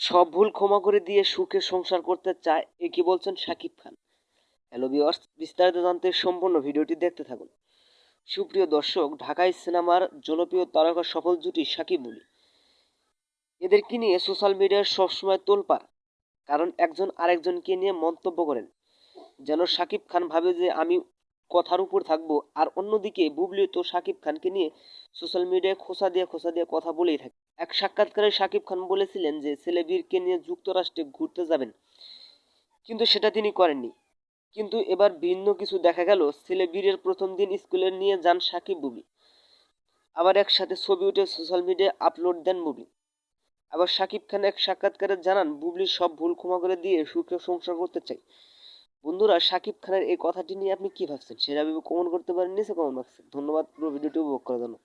সব ভুল ক্ষমা করে দিয়ে সুখে সংসার করতে চায় এ কি বলছেন শাকিব খান? হ্যালো ভিউয়ার্স বিস্তারিত জানতে সম্পূর্ণ ভিডিওটি দেখতে থাকুন। সুপ্রিয় দর্শক ঢাকায় সিনেমার জনপ্রিয় তারকা সফল জুটি সাকিব বলি এদেরকে নিয়ে সোশ্যাল মিডিয়ায় সবসময় তোলপাড়, কারণ একজন আরেকজনকে নিয়ে মন্তব্য করেন। যেন শাকিব খান ভাবে যে আমি কথার উপর থাকব। আর অন্যদিকে বুবলি তো শাকিব খানকে নিয়ে সোশ্যাল মিডিয়ায় খোসা দিয়ে খোসা দিয়ে কথা বলেই থাকে। এক সাক্ষাৎকারে শাকিব খান বলেছিলেন যে ছেলে বীরকে নিয়ে যুক্তরাষ্ট্রে ঘুরতে যাবেন। কিন্তু সেটা তিনি করেননি। কিন্তু এবার ভিন্ন কিছু দেখা গেল। ছেলে বীরের প্রথম দিন স্কুলে নিয়ে যান সাকিব বুবলি। আবার একসাথে ছবি উঠে সোশ্যাল মিডিয়ায় আপলোড দেন বুবলি। আবার শাকিব খান এক সাক্ষাৎকারে জানান, বুবলি সব ভুল ক্ষমা করে দিয়ে সুখে সংসার করতে চাই। বন্ধুরা, সাকিব খানের এই কথাটি নিয়ে আপনি কি ভাবছেন? সেটা কমেন্ট করতে পারেন নিচে কমেন্ট বক্সে। ধন্যবাদ, পুরো ভিডিওটি উপভোগ করার জন্য।